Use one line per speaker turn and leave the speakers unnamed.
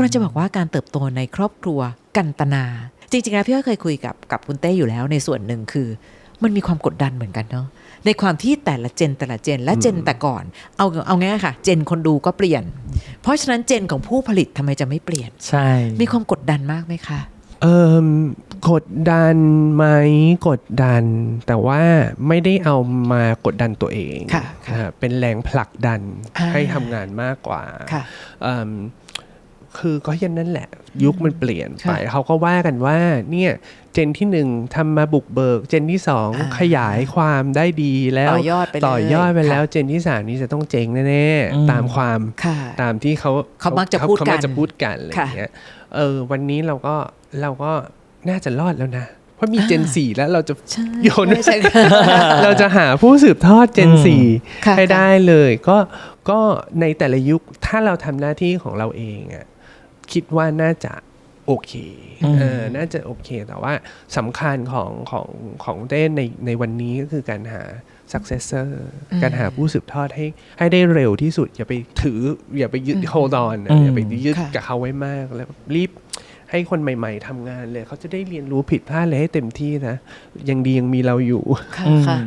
เราจะบอกว่าการเติบโตในครอบครัวกันตนา จริงๆแล้วพี่ก็เคยคุยกับกับคุณเต้อยู่แล้วในส่วนหนึ่งคือ มันมีความกดดันเหมือนกันเนาะในความที่แต่ละเจนแต่ละเจนและเจนแต่ก่อน เอาเอาง่ายๆค่ะ เจนคนดูก็เปลี่ยน เพราะฉะนั้นเจนของผู้ผลิตทำไมจะไม่เปลี่ยน
ใช่
มีความกดดันมากไหมคะ
เอ่มกดดันไหมกดดัน แต่ว่าไม่ได้เอามากดดันตัวเอง
ค่ะค่ะ
นะฮะเป็นแรงผลักดัน
อ่า
ให้ทำงานมากกว่า
ค่ะ
เอิ่มคือก็ยันนั่นแหละ ยุคมันเปลี่ยนไป
ค่ะ
เขาก็ว่ากันว่าเนี่ยเจนที่หนึ่งทำมาบุกเบิก เจนที่สอง
อ่า
ขยายความได้ดีแล้ว
ต่อยอดไปเลย
ต่อยอดไปแล้ว
ค่ะ
เจนที่สามนี่จะต้องเจ๊งแน่
อืม
ๆตามความ
ค่ะ
ตามที่เขา
เขามักจะพูด
เขา
กัน
มักจะพูดกันอะไรอย่างเงี้ยเออวันนี้เราก็เราก็น่าจะรอดแล้วนะเพ ราะมีเจน
อ่า
สี่แล้วเราจะ
ใช่
โยน
ใช่ค่ะ
เราจะหาผู้สืบทอดเจน
อืม
สี่
ค่ะ
ให้ได้เลย ก็ก็ในแต่ละยุคถ้าเราทำหน้าที่ของเราเองอะคิดว่าน่าจะโอเค
อืม
เออน่าจะโอเค แต่ว่าสำคัญของของของเต้นในในวันนี้ก็คือการหา successor
อืม
การหาผู้สืบทอดให้ให้ได้เร็วที่สุด อย่าไปถือ อย่าไปยึด hold on อะ
อืม
อย่าไปยึด
ค่ะ
กับเขาไว้มากแล้วรีบ ให้คนใหม่ ๆทำงานเลย เขาจะได้เรียนรู้ผิดพลาดเลยให้เต็มที่นะ ยังดียังมีเราอยู่
ค่ะ
อืม
ค่ะ